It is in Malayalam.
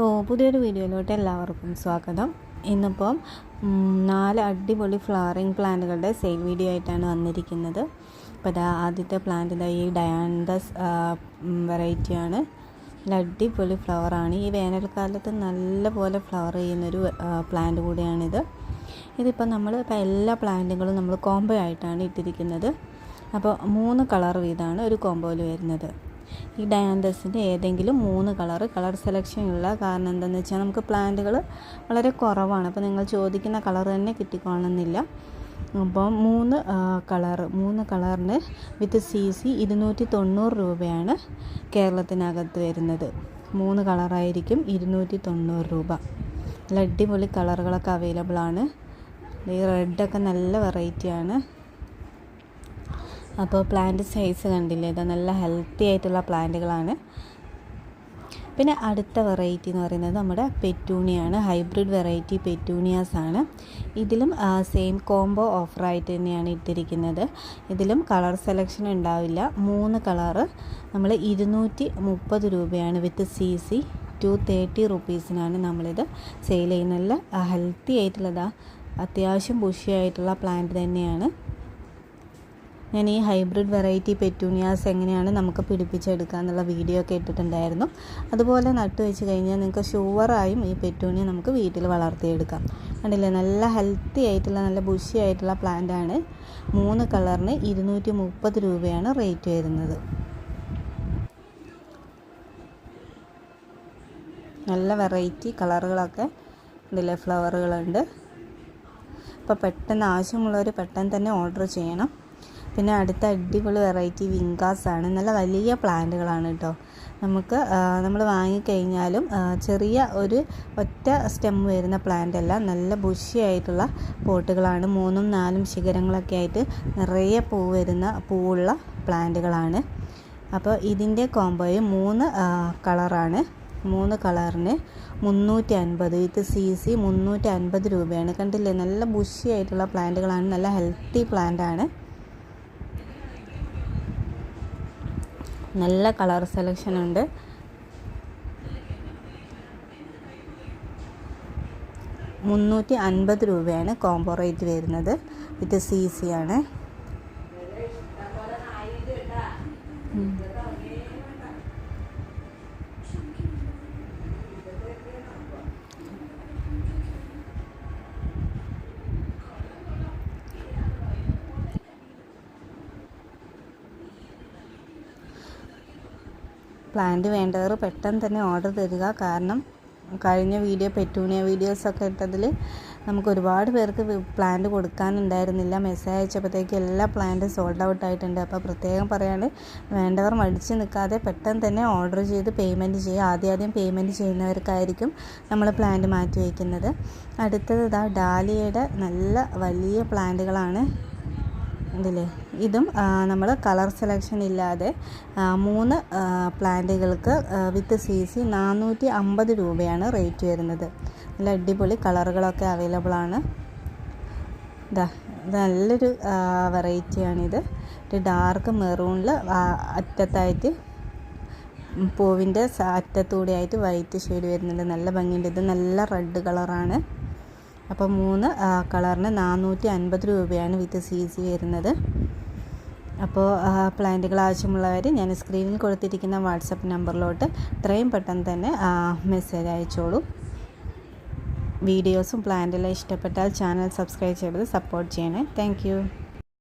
ഓ പുതിയൊരു വീഡിയോയിലോട്ട് എല്ലാവർക്കും സ്വാഗതം. ഇന്നിപ്പം നാല് അടിപൊളി ഫ്ലവറിങ് പ്ലാന്റുകളുടെ സെയിൽ വീഡിയോ ആയിട്ടാണ് വന്നിരിക്കുന്നത്. അപ്പോൾ ഇതാ ആദ്യത്തെ പ്ലാന്റ് ഈ ഡയാൻഡസ് വെറൈറ്റിയാണ് നല്ല അടിപൊളി ഫ്ലവറാണ് ഈ വേനൽക്കാലത്ത് നല്ലപോലെ ഫ്ലവർ ചെയ്യുന്നൊരു പ്ലാന്റ് കൂടിയാണിത്. ഇതിപ്പോൾ നമ്മൾ ഇപ്പോൾ എല്ലാ പ്ലാന്റുകളും നമ്മൾ കോംബോ ആയിട്ടാണ് ഇട്ടിരിക്കുന്നത്. അപ്പോൾ മൂന്ന് കളർ വീതമാണ് ഒരു കോംബോയിൽ വരുന്നത്. ഈ ഡയാന്തസിന്റെ ഏതെങ്കിലും മൂന്ന് കളറ് കളർ സെലക്ഷൻ ഉള്ള കാരണം എന്താണെന്ന് വെച്ചാൽ നമുക്ക് പ്ലാന്റുകൾ വളരെ കുറവാണ്. അപ്പോൾ നിങ്ങൾ ചോദിക്കുന്ന കളർ തന്നെ കിട്ടിക്കോണമെന്നില്ല അപ്പോൾ മൂന്ന് കളർ മൂന്ന് കളറിന് വിത്ത് സി സി ഇരുന്നൂറ്റി തൊണ്ണൂറ് രൂപയാണ് കേരളത്തിനകത്ത് വരുന്നത്. മൂന്ന് കളറായിരിക്കും ഇരുന്നൂറ്റി തൊണ്ണൂറ് രൂപ. നല്ല അടിപൊളി കളറുകളൊക്കെ അവൈലബിൾ ആണ്. ഈ റെഡൊക്കെ നല്ല വെറൈറ്റിയാണ് അപ്പോൾ പ്ലാന്റ് സൈസ് കണ്ടില്ലേ? ഇത് നല്ല ഹെൽത്തി ആയിട്ടുള്ള പ്ലാന്റുകളാണ് പിന്നെ അടുത്ത വെറൈറ്റി എന്ന് പറയുന്നത് നമ്മുടെ പെറ്റൂണിയാണ്. ഹൈബ്രിഡ് വെറൈറ്റി പെറ്റൂണിയാസ് ആണ്. ഇതിലും സെയിം കോംബോ ഓഫറായിട്ട് തന്നെയാണ് ഇട്ടിരിക്കുന്നത്. ഇതിലും കളർ സെലക്ഷൻ ഉണ്ടാവില്ല. മൂന്ന് കളറ് നമ്മൾ ഇരുന്നൂറ്റി മുപ്പത് രൂപയാണ് with C C two thirty റുപ്പീസിനാണ് നമ്മളിത് സെയിൽ ചെയ്യുന്നത്. ഹെൽത്തി ആയിട്ടുള്ളതാണ് അത്യാവശ്യം ബുഷിയായിട്ടുള്ള പ്ലാന്റ് തന്നെയാണ്. ഞാൻ ഈ ഹൈബ്രിഡ് വെറൈറ്റി പെറ്റൂണിയാസ് എങ്ങനെയാണ് നമുക്ക് പിടിപ്പിച്ചെടുക്കുക എന്നുള്ള വീഡിയോ ഒക്കെ ഇട്ടിട്ടുണ്ടായിരുന്നു. അതുപോലെ നട്ടു വെച്ച് കഴിഞ്ഞാൽ നിങ്ങൾക്ക് ഷുവറായും ഈ പെറ്റൂണിയ നമുക്ക് വീട്ടിൽ വളർത്തിയെടുക്കാം. കണ്ടില്ലേ? നല്ല ഹെൽത്തി ആയിട്ടുള്ള നല്ല ബുഷി ആയിട്ടുള്ള പ്ലാന്റ് ആണ്. മൂന്ന് കളറിന് ഇരുന്നൂറ്റി മുപ്പത് രൂപയാണ് റേറ്റ് വരുന്നത്. നല്ല വെറൈറ്റി കളറുകളൊക്കെ ഇതിലെ ഫ്ലവറുകളുണ്ട് അപ്പോൾ പെട്ടെന്ന് ആവശ്യമുള്ളവർ പെട്ടെന്ന് തന്നെ ഓർഡർ ചെയ്യണം. പിന്നെ അടുത്ത അടിപൊളി വെറൈറ്റി വിങ്കാസ് ആണ് നല്ല വലിയ പ്ലാന്റുകളാണ് കേട്ടോ നമുക്ക് നമ്മൾ വാങ്ങിക്കഴിഞ്ഞാലും ചെറിയ ഒരു ഒറ്റ സ്റ്റെം വരുന്ന പ്ലാന്റ് അല്ല നല്ല ബുഷിയായിട്ടുള്ള പോട്ടുകളാണ്. മൂന്നും നാലും ശിഖരങ്ങളൊക്കെ ആയിട്ട് നിറയെ പൂ വരുന്ന പൂവുള്ള പ്ലാന്റുകളാണ്. അപ്പോൾ ഇതിന്റെ കോംബോയിൽ മൂന്ന് കളറാണ്. മൂന്ന് കളറിന് മുന്നൂറ്റി അൻപത് വിത്ത് സി സി മുന്നൂറ്റി അൻപത് രൂപയാണ്. കണ്ടില്ലേ? നല്ല ബുഷിയായിട്ടുള്ള പ്ലാന്റുകളാണ്. നല്ല ഹെൽത്തി പ്ലാന്റ് ആണ് നല്ല കളർ സെലക്ഷൻ ഉണ്ട്. മുന്നൂറ്റി അൻപത് രൂപയാണ് കോംബോ റേറ്റ് വരുന്നത്. വിത്ത് സി സി ആണ്. പ്ലാന്റ് വേണ്ടവർ പെട്ടെന്ന് തന്നെ ഓർഡർ തരിക. കാരണം കഴിഞ്ഞ വീഡിയോ പെറ്റൂണിയ വീഡിയോസൊക്കെ ഇട്ടതിൽ നമുക്ക് ഒരുപാട് പേർക്ക് പ്ലാന്റ് കൊടുക്കാനുണ്ടായിരുന്നില്ല. മെസ്സേജ് അയച്ചപ്പോഴത്തേക്ക് എല്ലാ പ്ലാന്റും സോൾഡ് ഔട്ട് ആയിട്ടുണ്ട്. അപ്പോൾ പ്രത്യേകം പറയാണ്ട് വേണ്ടവർ മടിച്ച് നിൽക്കാതെ പെട്ടെന്ന് തന്നെ ഓർഡർ ചെയ്ത് പേയ്മെന്റ് ചെയ്യുക. ആദ്യം ആദ്യം പേയ്മെന്റ് ചെയ്യുന്നവർക്കായിരിക്കും നമ്മൾ പ്ലാന്റ് മാറ്റി വയ്ക്കുന്നത്. അടുത്തത് ഇതാ ഡാലിയയുടെ നല്ല വലിയ പ്ലാന്റുകളാണ് ഇതില്ലേ ഇതും നമ്മൾ കളർ സെലക്ഷൻ ഇല്ലാതെ മൂന്ന് പ്ലാന്റുകൾക്ക് വിത്ത് സി സി നാനൂറ്റി അമ്പത് രൂപയാണ് റേറ്റ് വരുന്നത്. നല്ല അടിപൊളി കളറുകളൊക്കെ അവൈലബിൾ ആണ്. ഇതാ നല്ലൊരു വെറൈറ്റിയാണിത്. ഒരു ഡാർക്ക് മെറൂണിൽ അറ്റത്തായിട്ട് പൂവിന്റെ അറ്റത്തൂടെ ആയിട്ട് വൈറ്റ് ഷെയ്ഡ് വരുന്നുണ്ട്. നല്ല ഭംഗിയുണ്ട്. ഇത് നല്ല റെഡ് കളറാണ്. അപ്പോൾ മൂന്ന് കളറിന് നാനൂറ്റി അൻപത് രൂപയാണ് വിത്ത് സി സി വരുന്നത് അപ്പോൾ പ്ലാന്റുകൾ ആവശ്യമുള്ളവർ ഞാൻ സ്ക്രീനിൽ കൊടുത്തിരിക്കുന്ന വാട്സപ്പ് നമ്പറിലോട്ട് എത്രയും പെട്ടെന്ന് തന്നെ മെസ്സേജ് അയച്ചോളൂ. വീഡിയോസും പ്ലാന്റെല്ലാം ഇഷ്ടപ്പെട്ടാൽ ചാനൽ സബ്സ്ക്രൈബ് ചെയ്ത് സപ്പോർട്ട് ചെയ്യണേ. താങ്ക്